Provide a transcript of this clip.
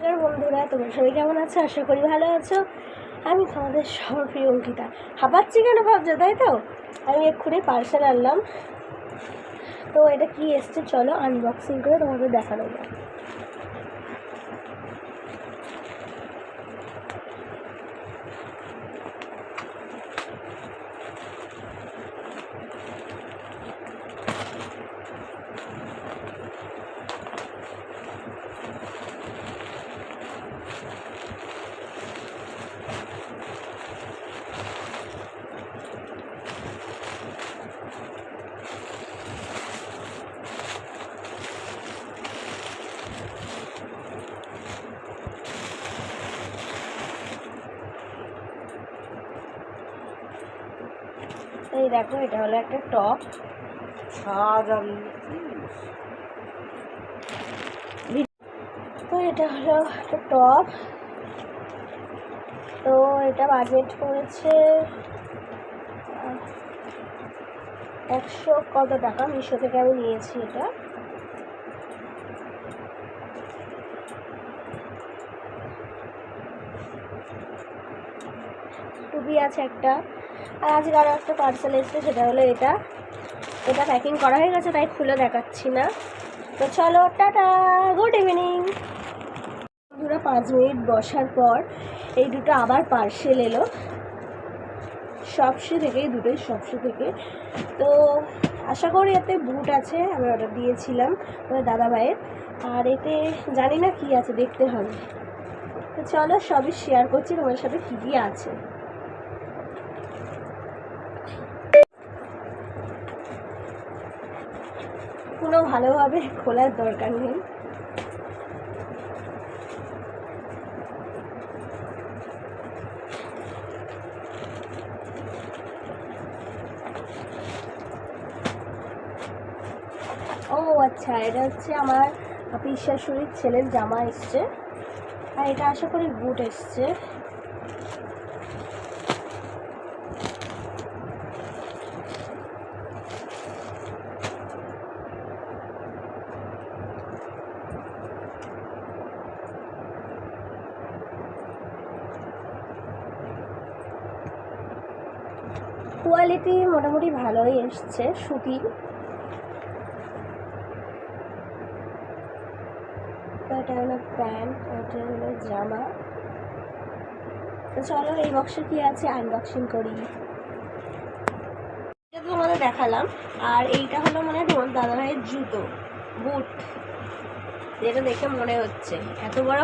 নমস্কার বন্ধুরা, তোমরা সবাই কেমন আছো? আশা করি ভালো আছো। আমি তোমাদের সবার প্রিয় অঙ্কিতা। হাঁপাচ্ছি কেন ভাবছ, তাই তো? আমি এক্ষুনি পার্সেল আনলাম। তো এটা কি এসছে? চলো আনবক্সিং করে তোমাদের দেখানো যাক। এই দেখো এটা হলো একটা টপ। সাজাবি তো এটা হলো একটা টপ। তো এটা বাজেট করেছে একশো কত টাকা? মিশো থেকে আমি নিয়েছি এটা। টুপি আছে একটা। আর আজকে আরও একটা পার্সেল এসছে সেটা হলো এটা। এটা প্যাকিং করা হয়ে গেছে, তাই খুলে দেখাচ্ছি না। তো চলো, টাটা গুড ইভিনিং বন্ধুরা, পাঁচ মিনিট বসার পর এই দুটো আবার পার্সেল এলো। শপসি থেকে দুটোই শপসি থেকে। তো আশা করি এতে বুট আছে, আমি অর্ডার দিয়েছিলাম আমার দাদা ভাইয়ের আর এতে জানি না কি আছে, দেখতে হবে। তো চলো, সবই শেয়ার করছি তোমার সাথে কী কী আছে। কোনো ভালোভাবে খোলার দরকার নেই। ও আচ্ছা এটা হচ্ছে আমার পিস শাশুড়ির ছেলের জামা এসছে। আর এটা আশা করি বুট এসছে। কোয়ালিটি মোটামুটি ভালোই এসছে সুতির এটা হলো প্যান্ট, এটা হলো জামা। চলো, এই বক্সে কি আছে আনবক্সিং করি। এটা তোমাদের দেখালাম, আর এইটা হলো মানে তোমার দাদা ভাইয়ের জুতো, বুট। যেটা দেখে মনে হচ্ছে, এত বড়